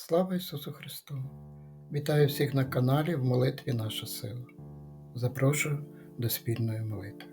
Слава Ісусу Христу! Вітаю всіх на каналі в молитві Наша сила. Запрошую до спільної молитви.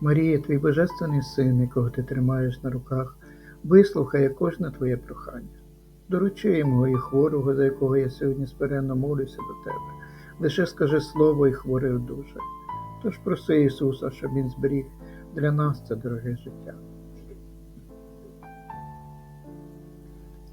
Марія, твій божественний син, якого ти тримаєш на руках, вислухає кожне твоє прохання. Доручи йому і хворого, за якого я сьогодні смиренно молюся до тебе. Лише скажи слово і хворий одужає. Тож проси Ісуса, щоб Він зберіг для нас це дороге життя.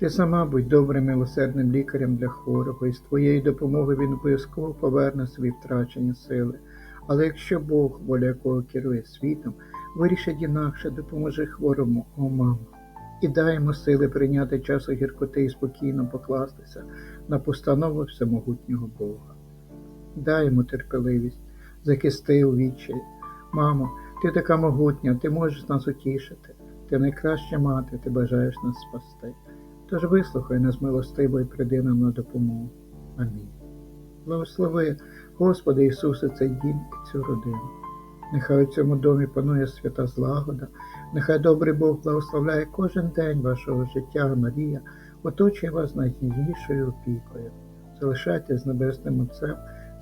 Ти сама будь добрим милосердним лікарем для хворого, і з твоєї допомоги він обов'язково поверне свої втрачені сили. Але якщо Бог, воля якого керує світом, вирішить інакше, допоможи хворому, о мамо, і дай сили прийняти часу гіркоти і спокійно покластися на постанову всемогутнього Бога. Дай терпеливість, захисти у відчаї. Мамо, ти така могутня, ти можеш нас утішити, ти найкраща мати, ти бажаєш нас спасти. Тож вислухай нас милостиво і приди нам на допомогу. Амінь. Благослови, Господи Ісусе, цей дім і цю родину. Нехай у цьому домі панує свята злагода, нехай добрий Бог благословляє кожен день вашого життя, Марія, оточує вас найніжнішою опікою. Залишайтесь з Небесним Отцем,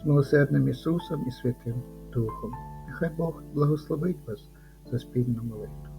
з милосердним Ісусом і Святим Духом. Нехай Бог благословить вас за спільну молитву.